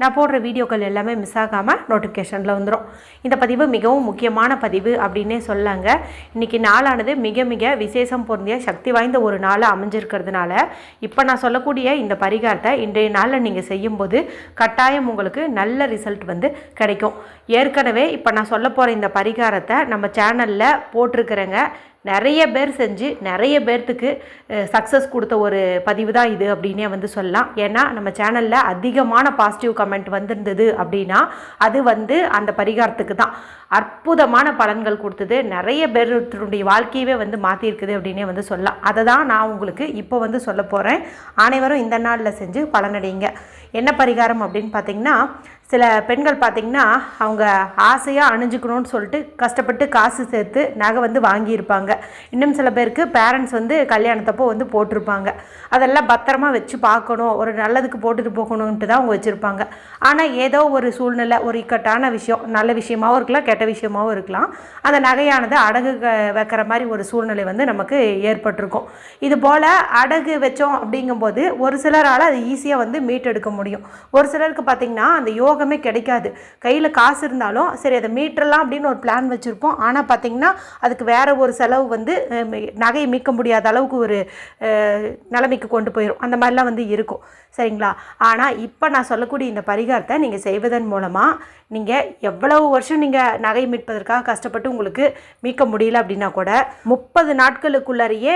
நான் போடுற வீடியோக்கள் எல்லாமே மிஸ் ஆகாமல் நோட்டிஃபிகேஷனில் வந்துடும் இந்த பதிவு மிகவும் முக்கியமான பதிவு அப்படின்னே சொல்லாங்க இன்றைக்கி நாளானது மிக மிக விசேஷம் பொருந்திய சக்தி வாய்ந்த ஒரு நாளாக அமைஞ்சிருக்கிறதுனால இப்போ நான் சொல்லக்கூடிய இந்த பரிகாரத்தை இன்றைய நாளில் நீங்கள் செய்யும்போது கட்டாயம் உங்களுக்கு நல்ல ரிசல்ட் வந்து கிடைக்கும். ஏற்கனவே இப்போ நான் சொல்ல போகிற இந்த பரிகாரத்தை நம்ம சேனலில் போட்டிருக்கிறேங்க. நிறைய பேர் செஞ்சு நிறைய பேர்த்துக்கு சக்ஸஸ் கொடுத்த ஒரு பதிவு தான் இது அப்படின்னே வந்து சொல்லலாம். ஏன்னா நம்ம சேனலில் அதிகமான பாசிட்டிவ் கமெண்ட் வந்திருந்தது அப்படின்னா அது வந்து அந்த பரிகாரத்துக்கு தான். அற்புதமான பலன்கள் கொடுத்தது. நிறைய பேருடைய வாழ்க்கையவே வந்து மாற்றிருக்குது அப்படின்னே வந்து சொல்லலாம். அதை தான் நான் உங்களுக்கு இப்போ வந்து சொல்ல போகிறேன் அனைவரும் இந்த நாளில் செஞ்சு பலனடைங்க என்ன பரிகாரம் அப்படின்னு பார்த்தீங்கன்னா சில பெண்கள் பார்த்திங்கன்னா அவங்க ஆசையாக அணிஞ்சுக்கணும்னு சொல்லிட்டு கஷ்டப்பட்டு காசு சேர்த்து நகை வந்து வாங்கியிருப்பாங்க. இன்னும் சில பேருக்கு பேரண்ட்ஸ் வந்து கல்யாணத்தப்போ வந்து போட்டிருப்பாங்க. அதெல்லாம் பத்திரமா வச்சு பார்க்கணும். ஒரு நல்லதுக்கு போட்டுட்டு போகணுன்ட்டு தான் அவங்க வச்சுருப்பாங்க. ஆனால் ஏதோ ஒரு சூழ்நிலை ஒரு இக்கட்டான விஷயம் நல்ல விஷயமாவும் இருக்கலாம் கெட்ட விஷயமாவும் இருக்கலாம். அந்த நகையானது அடகு க- வைக்கிற மாதிரி ஒரு சூழ்நிலை வந்து நமக்கு ஏற்பட்டிருக்கும். இது போல் அடகு வச்சோம் அப்படிங்கும்போது ஒரு சிலரால் அது ஈஸியாக வந்து மீட்டெடுக்க முடியும். ஒரு சிலருக்கு பார்த்திங்கன்னா அந்த யோகமே கிடைக்காது. கையில் காசு இருந்தாலும் சரி அதை மீட்டரலாம் அப்படின்னு ஒரு பிளான் வச்சுருப்போம். ஆனால் பார்த்திங்கன்னா அதுக்கு வேறு ஒரு செலவு வந்து நகையை மீட்க முடியாத அளவுக்கு ஒரு நிலைமைக்கு கொண்டு போயிடும் அந்த மாதிரிலாம் வந்து இருக்கும். சரிங்களா? ஆனால் இப்போ நான் சொல்லக்கூடிய இந்த பரிகாரத்தை நீங்கள் செய்வதன் மூலமாக நீங்கள் எவ்வளவு வருஷம் நீங்கள் நகை மீட்பதற்காக கஷ்டப்பட்டு உங்களுக்கு மீட்க முடியல அப்படின்னா கூட முப்பது நாட்களுக்குள்ளறையே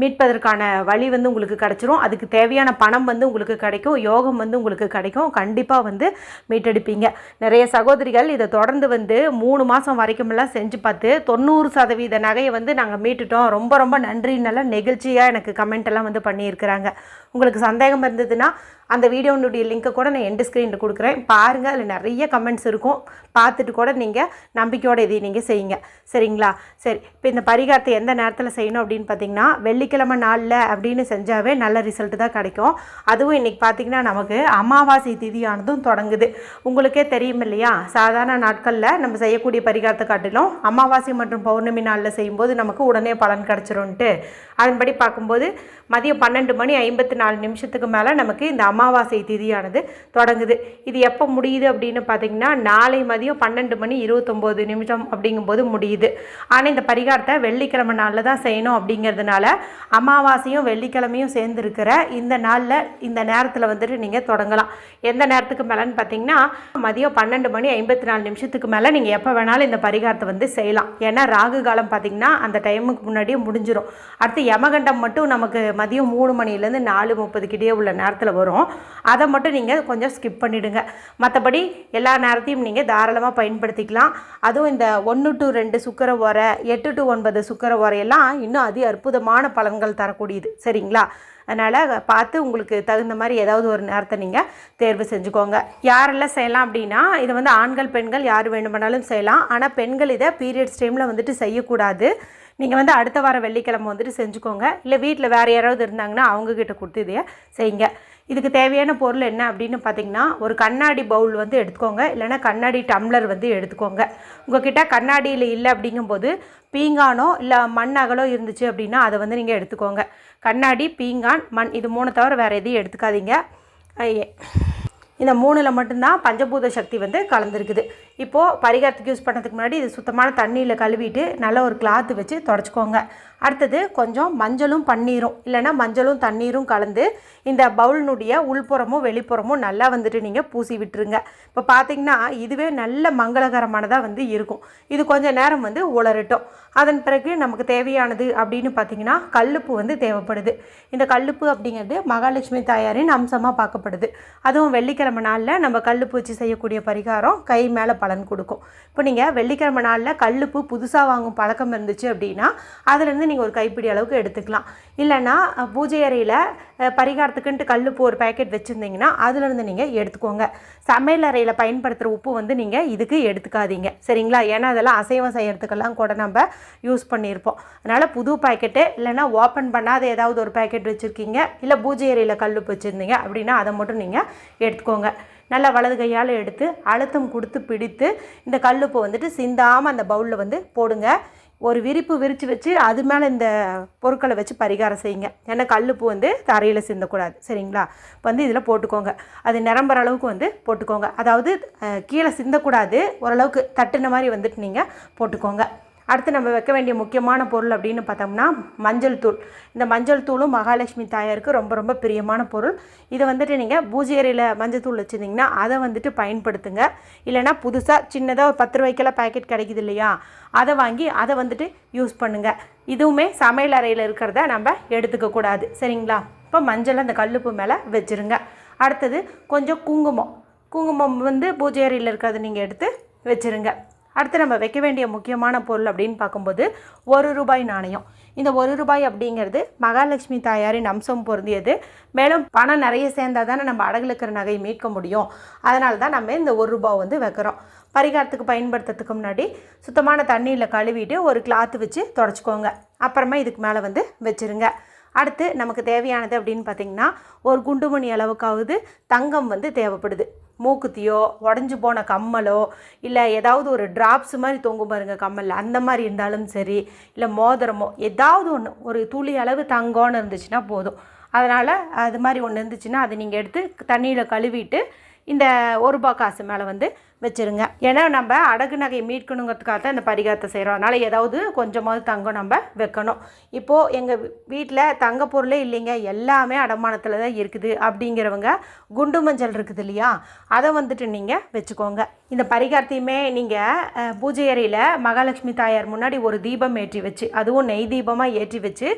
மீட்பதற்கான வழி வந்து உங்களுக்கு கிடச்சிரும். அதுக்கு தேவையான பணம் வந்து உங்களுக்கு கிடைக்கும். யோகம் வந்து உங்களுக்கு கிடைக்கும். கண்டிப்பாக வந்து மீட்டெடுப்பீங்க. நிறைய சகோதரிகள் இதை தொடர்ந்து வந்து மூணு மாதம் வரைக்குமெல்லாம் செஞ்சு பார்த்து தொண்ணூறு சதவீத நகையை வந்து நாங்கள் மீட்டுட்டோம். ரொம்ப ரொம்ப நன்றின்னெல்லாம் நெகிழ்ச்சியாக எனக்கு கமெண்ட் எல்லாம் வந்து பண்ணியிருக்கிறாங்க. உங்களுக்கு சந்தேகம் இருந்ததுன்னா அந்த வீடியோனுடைய லிங்க்கை கூட நான் எண்டு ஸ்க்ரீனில் கொடுக்குறேன். பாருங்கள் அதில் நிறைய கமெண்ட்ஸ் இருக்கும். பார்த்துட்டு கூட நீங்கள் நம்பிக்கையோட இதை நீங்கள் செய்யுங்க. சரிங்களா? சரி இப்போ இந்த பரிகாரத்தை எந்த நேரத்தில் செய்யணும் அப்படின்னு பார்த்தீங்கன்னா வெள்ளிக்கிழமை நாளில் அப்படின்னு செஞ்சாவே நல்ல ரிசல்ட் தான் கிடைக்கும். அதுவும் இன்றைக்கி பார்த்தீங்கன்னா நமக்கு அமாவாசை திதியானதும் தொடங்குது. உங்களுக்கே தெரியும் இல்லையா? சாதாரண நாட்களில் நம்ம செய்யக்கூடிய பரிகாரத்தை காட்டிலும் அமாவாசை மற்றும் பௌர்ணமி நாளில் செய்யும்போது நமக்கு உடனே பலன் கிடச்சிரும்ன்ட்டு அதன்படி பார்க்கும்போது மதியம் பன்னெண்டு மணி ஐம்பத்தி நாலு நிமிஷத்துக்கு மேலே நமக்கு இந்த அமாவாசை திதியானது தொடங்குது. இது எப்போ முடியுது அப்படின்னு பார்த்தீங்கன்னா நாளை மதியம் பன்னெண்டு மணி இருபத்தொம்போது நிமிஷம் அப்படிங்கும்போது முடியுது. ஆனால் இந்த பரிகாரத்தை வெள்ளிக்கிழமை நாளில் தான் செய்யணும் அப்படிங்கிறதுனால அமாவாசையும் வெள்ளிக்கிழமையும் சேர்ந்துருக்கிற இந்த நாளில் இந்த நேரத்தில் வந்துட்டு நீங்கள் தொடங்கலாம். எந்த நேரத்துக்கு மேலேன்னு பார்த்தீங்கன்னா மதியம் பன்னெண்டு மணி ஐம்பத்தி நாலு நிமிஷத்துக்கு மேலே நீங்கள் எப்போ வேணாலும் இந்த பரிகாரத்தை வந்து செய்யலாம். ஏன்னா ராகு காலம் பார்த்தீங்கன்னா அந்த டைமுக்கு முன்னாடியே முடிஞ்சிடும் அடுத்து யமகண்டம் மட்டும் நமக்கு மதியம் மூணு மணிலேருந்து நாலு முப்பது கிட்டே உள்ள நேரத்தில் வரும். அதை மட்டும் நீங்கள் கொஞ்சம் ஸ்கிப் பண்ணிவிடுங்க மற்றபடி எல்லா நேரத்தையும் நீங்கள் தாராளமாக பயன்படுத்திக்கலாம். அதுவும் இந்த ஒன்று டு ரெண்டு சுக்கர உரை எட்டு டு ஒன்பது சுக்கர உரையெல்லாம் இன்னும் அதி அற்புதமான பலன்கள் தரக்கூடியது. சரிங்களா? அதனால் பார்த்து உங்களுக்கு தகுந்த மாதிரி ஏதாவது ஒரு நேரத்தை நீங்கள் தேர்வு செஞ்சுக்கோங்க. யாரெல்லாம் செய்யலாம் அப்படின்னா இதை வந்து ஆண்கள் பெண்கள் யார் வேண்டுமானாலும் செய்யலாம். ஆனால் பெண்கள் இதை பீரியட்ஸ் டைமில் வந்துட்டு செய்யக்கூடாது. நீங்கள் வந்து அடுத்த வாரம் வெள்ளிக்கிழமை வந்துட்டு செஞ்சுக்கோங்க. இல்லை வீட்டில் வேறு யாராவது இருந்தாங்கன்னா அவங்கக்கிட்ட கொடுத்து இதைய செய்யுங்க. இதுக்கு தேவையான பொருள் என்ன அப்படின்னு பார்த்தீங்கன்னா ஒரு கண்ணாடி பவுல் வந்து எடுத்துக்கோங்க. இல்லைன்னா கண்ணாடி டம்ளர் வந்து எடுத்துக்கோங்க. உங்ககிட்ட கண்ணாடியில் இல்லை அப்படிங்கும்போது பீங்கானோ இல்லை மண் அகலோ இருந்துச்சு அப்படின்னா அதை வந்து நீங்கள் எடுத்துக்கோங்க. கண்ணாடி பீங்கான் மண் இது மூணு தவிர வேறு எதையும் எடுத்துக்காதீங்க. ஐயே. இந்த மூணில் மட்டும்தான் பஞ்சபூத சக்தி வந்து கலந்துருக்குது. இப்போது பரிகாரத்துக்கு யூஸ் பண்ணுறதுக்கு முன்னாடி இது சுத்தமான தண்ணியில் கழுவிட்டு நல்ல ஒரு கிளாத்து வச்சு தொடச்சிக்கோங்க. அடுத்தது கொஞ்சம் மஞ்சளும் பன்னீரும். இல்லைன்னா மஞ்சளும் தண்ணீரும் கலந்து இந்த பவுலினுடைய உள்புறமும் வெளிப்புறமும் நல்லா வந்துட்டு நீங்கள் பூசி விட்டுருங்க. இப்போ பார்த்தீங்கன்னா இதுவே நல்ல மங்களகரமானதாக வந்து இருக்கும். இது கொஞ்சம் நேரம் வந்து உளரட்டும் அதன் பிறகு நமக்கு தேவையானது அப்படின்னு பார்த்தீங்கன்னா கல்லுப்பு வந்து தேவைப்படுது. இந்த கல்லுப்பு அப்படிங்கிறது மகாலட்சுமி தாயாரின் அம்சமாக பார்க்கப்படுது. அதுவும் வெள்ளிக்கிழமை நாளில் நம்ம கல்லுப்பு வச்சு செய்யக்கூடிய பரிகாரம் கை மேலே பலன் கொடுக்கும். இப்போ நீங்கள் வெள்ளிக்கிழமை நாளில் கல்லுப்பு புதுசாக வாங்கும் பழக்கம் இருந்துச்சு அப்படின்னா அதுலேருந்து நீங்கள் ஒரு கைப்பிடி அளவுக்கு எடுத்துக்கலாம். இல்லைன்னா பூஜை அறையில் பரிகாரத்துக்குன்ட்டு பரிகாரத்துக்குன்ட்டு கல்லுப்பு ஒரு பேக்கெட் வச்சுருந்தீங்கன்னா அதுலேருந்து நீங்கள் எடுத்துக்கோங்க. சமையல் அறையில் பயன்படுத்துகிற உப்பு வந்து நீங்கள் இதுக்கு எடுத்துக்காதீங்க. சரிங்களா? ஏன்னா அதெல்லாம் அசைவம் செய்கிறதுக்கெல்லாம் கூட நம்ம யூஸ் பண்ணியிருப்போம் அதனால் புது பாக்கெட்டு இல்லைன்னா ஓப்பன் பண்ணாத ஏதாவது ஒரு பேக்கெட் வச்சுருக்கீங்க இல்லை பூஜை அறையில் கல்லுப்பு வச்சுருந்தீங்க அப்படின்னா அதை மட்டும் நீங்கள் எடுத்துக்கோங்க. நல்லா வலது கையால் எடுத்து அழுத்தம் கொடுத்து பிடித்து இந்த கல்லுப்பை வந்துட்டு சிந்தாமல் அந்த பவுலில் வந்து போடுங்க. ஒரு விரிப்பு விரித்து வச்சு அது மேலே இந்த பொருட்களை வச்சு பரிகாரம் செய்யுங்க. ஏன்னா கல்லுப்பு வந்து தரையில் சிந்தக்கூடாது. சரிங்களா? இப்போ வந்து இதில் போட்டுக்கோங்க. அது நிரம்புற அளவுக்கு வந்து போட்டுக்கோங்க. அதாவது கீழே சிந்தக்கூடாது. ஓரளவுக்கு தட்டுன மாதிரி வந்துட்டு நீங்கள் போட்டுக்கோங்க. அடுத்து நம்ம வைக்க வேண்டிய முக்கியமான பொருள் அப்படின்னு பார்த்தோம்னா மஞ்சள் தூள். இந்த மஞ்சள் தூளும் மகாலட்சுமி தாயாருக்கு ரொம்ப ரொம்ப பிரியமான பொருள். இதை வந்துட்டு நீங்கள் பூஜை அறையில் மஞ்சள் தூள் வச்சுருந்தீங்கன்னா அதை வந்துட்டு பயன்படுத்துங்க. இல்லைன்னா புதுசாக சின்னதாக ஒரு பத்து ரூபாய்க்கெல்லாம் பேக்கெட் கிடைக்குது இல்லையா? அதை வாங்கி அதை வந்துட்டு யூஸ் பண்ணுங்கள் இதுவுமே சமையல் அறையில் இருக்கிறத நம்ம எடுத்துக்கக்கூடாது சரிங்களா? இப்போ மஞ்சள் அந்த கல்லுப்பு மேலே வச்சுருங்க. அடுத்தது கொஞ்சம் குங்குமம். குங்குமம் வந்து பூஜை அறையில் இருக்கிறத நீங்கள் எடுத்து வச்சுருங்க. அடுத்து நம்ம வைக்க வேண்டிய முக்கியமான பொருள் அப்படின்னு பார்க்கும்போது ஒரு ரூபாய் நாணயம். இந்த ஒரு ரூபாய் அப்படிங்கிறது மகாலட்சுமி தாயாரின் அம்சம் பொருந்தியது. மேலும் பணம் நிறைய சேர்ந்தால் தானே நம்ம அடகுல இருக்கிற நகையை மீட்க முடியும். அதனால தான் நம்ம இந்த ஒரு ரூபாய் வந்து வைக்கிறோம். பரிகாரத்துக்கு பயன்படுத்துறதுக்கு முன்னாடி சுத்தமான தண்ணியில் கழுவிட்டு ஒரு கிளாத்து வச்சு தொடச்சிக்கோங்க. அப்புறமா இதுக்கு மேலே வந்து வச்சுருங்க. அடுத்து நமக்கு தேவையானது அப்படின்னு பார்த்தீங்கன்னா ஒரு குண்டுமணி அளவுக்காவது தங்கம் வந்து தேவைப்படுது. மூக்குத்தியோ உடஞ்சி போன கம்மலோ இல்லை ஏதாவது ஒரு ட்ராப்ஸ் மாதிரி தொங்கும் பாருங்க கம்மலில் அந்த மாதிரி இருந்தாலும் சரி இல்லை மோதிரமோ ஏதாவது ஒன்று ஒரு துளி அளவு தங்கம்னு இருந்துச்சுன்னா போதும். அதனால் அது மாதிரி ஒன்று இருந்துச்சுன்னா அதை நீங்கள் எடுத்து தண்ணியில் கழுவிட்டு இந்த ஒரு ரூபா காசு மேலே வந்து வச்சுருங்க. ஏன்னா நம்ம அடகு நகை மீட்கணுங்கிறதுக்காக தான் இந்த பரிகாரத்தை செய்கிறோம் அதனால் ஏதாவது கொஞ்சமாவது தங்கம் நம்ம வைக்கணும். இப்போது எங்கள் வீட்டில் தங்க பொருளே இல்லைங்க. எல்லாமே அடமானத்தில் தான் இருக்குது. அப்படிங்கிறவங்க குண்டு மஞ்சள் இருக்குது இல்லையா? அதை வந்துட்டு நீங்கள் வச்சுக்கோங்க. இந்த பரிகாரத்தையுமே நீங்கள் பூஜை அறையில் மகாலட்சுமி தாயார் முன்னாடி ஒரு தீபம் ஏற்றி வச்சு அதுவும் நெய் தீபமாக ஏற்றி வச்சு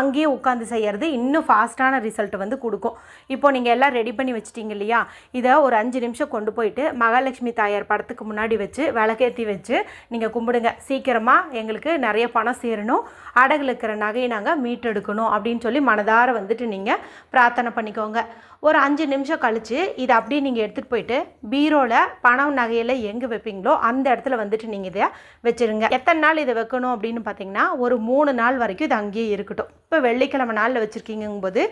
அங்கேயே உட்காந்து செய்கிறது இன்னும் ஃபாஸ்ட்டான ரிசல்ட் வந்து கொடுக்கும். இப்போ நீங்கள் எல்லாம் ரெடி பண்ணி வச்சிட்டிங்க இல்லையா? இதை ஒரு அஞ்சு நிமிஷம் கொண்டு போயிட்டு மகாலட்சுமி தாயார் படத்துக்கு முன்னாடி வச்சு விளக்கேற்றி வச்சு நீங்கள் கும்பிடுங்க. சீக்கிரமாக எங்களுக்கு நிறைய பணம் சேரணும். அடகுல இருக்கிற நகையை நாங்கள் மீட்டெடுக்கணும் அப்படின்னு சொல்லி மனதார வந்துட்டு நீங்கள் பிரார்த்தனை பண்ணிக்கோங்க. ஒரு அஞ்சு நிமிஷம் கழித்து இதை அப்படியே நீங்கள் எடுத்துகிட்டு போயிட்டு பீரோவில் பணம் நகையில் எங்கே வைப்பீங்களோ அந்த இடத்துல வந்துட்டு நீங்கள் இதை வச்சுருங்க. எத்தனை நாள் இதை வைக்கணும் அப்படின்னு பார்த்தீங்கன்னா ஒரு மூணு நாள் வரைக்கும் இது அங்கேயே இருக்கட்டும். இப்போ வெள்ளிக்கிழமை நாளில் வச்சுருக்கீங்கும்போது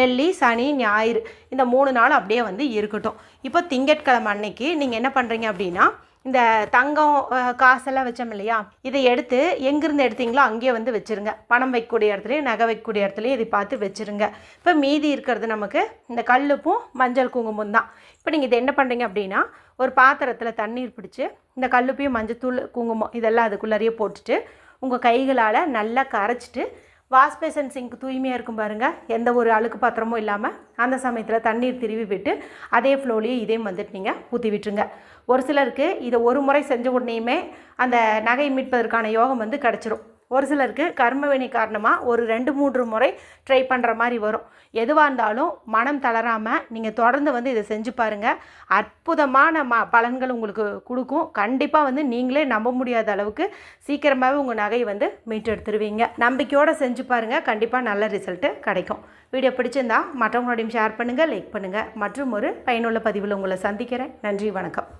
வெள்ளி சனி ஞாயிறு இந்த மூணு நாள் அப்படியே வந்து இருக்கட்டும். இப்போ திங்கட்கிழமை அன்னைக்கு நீங்கள் என்ன பண்ணுறீங்க அப்படின்னா இந்த தங்கம் காசெல்லாம் வச்சோம் இல்லையா? இதை எடுத்து எங்கேருந்து எடுத்தீங்களோ அங்கேயே வந்து வச்சுருங்க. பணம் வைக்கக்கூடிய இடத்துலையும் நகை வைக்கக்கூடிய இடத்துலையும் இதை பார்த்து வச்சுருங்க. இப்போ மீதி இருக்கிறது நமக்கு இந்த கல்லுப்பும் மஞ்சள் குங்குமம் தான். இப்போ நீங்கள் இதை என்ன பண்ணுறீங்க அப்படின்னா ஒரு பாத்திரத்தில் தண்ணீர் பிடிச்சி இந்த கல்லுப்பையும் மஞ்சத்தூள் குங்குமம் இதெல்லாம் அதுக்குள்ளாரையே போட்டுட்டு உங்கள் கைகளால் நல்லா கரைச்சிட்டு வாஷ் பேசன் சிங்க் தூய்மையாக இருக்கும் பாருங்கள் எந்த ஒரு அழுக்கு பாத்திரமும் இல்லாமல் அந்த சமயத்தில் தண்ணீர் திருவி விட்டு அதே ஃப்ளோலேயே இதையும் வந்துட்டு நீங்கள் ஊற்றி விட்டுருங்க. ஒரு சிலருக்கு இதை ஒரு முறை செஞ்ச உடனேயுமே அந்த நகை மீட்பதற்கான யோகம் வந்து கிடச்சிரும். ஒரு சிலருக்கு கர்மவினை காரணமாக ஒரு ரெண்டு மூன்று முறை ட்ரை பண்ணுற மாதிரி வரும். எதுவாக இருந்தாலும் மனம் தளராமல் நீங்கள் தொடர்ந்து வந்து இதை செஞ்சு பாருங்கள் அற்புதமான ம பலன்கள் உங்களுக்கு கொடுக்கும். கண்டிப்பாக வந்து நீங்களே நம்ப முடியாத அளவுக்கு சீக்கிரமாகவே உங்கள் நகையை வந்து மீட்டெடுத்துருவீங்க. நம்பிக்கையோடு செஞ்சு பாருங்கள் கண்டிப்பாக நல்ல ரிசல்ட்டு கிடைக்கும். வீடியோ பிடிச்சிருந்தா மற்றவங்களோடையும் ஷேர் பண்ணுங்கள் லைக் பண்ணுங்கள் மற்றும் ஒரு பயனுள்ள பதிவில் உங்களை சந்திக்கிறேன். நன்றி வணக்கம்.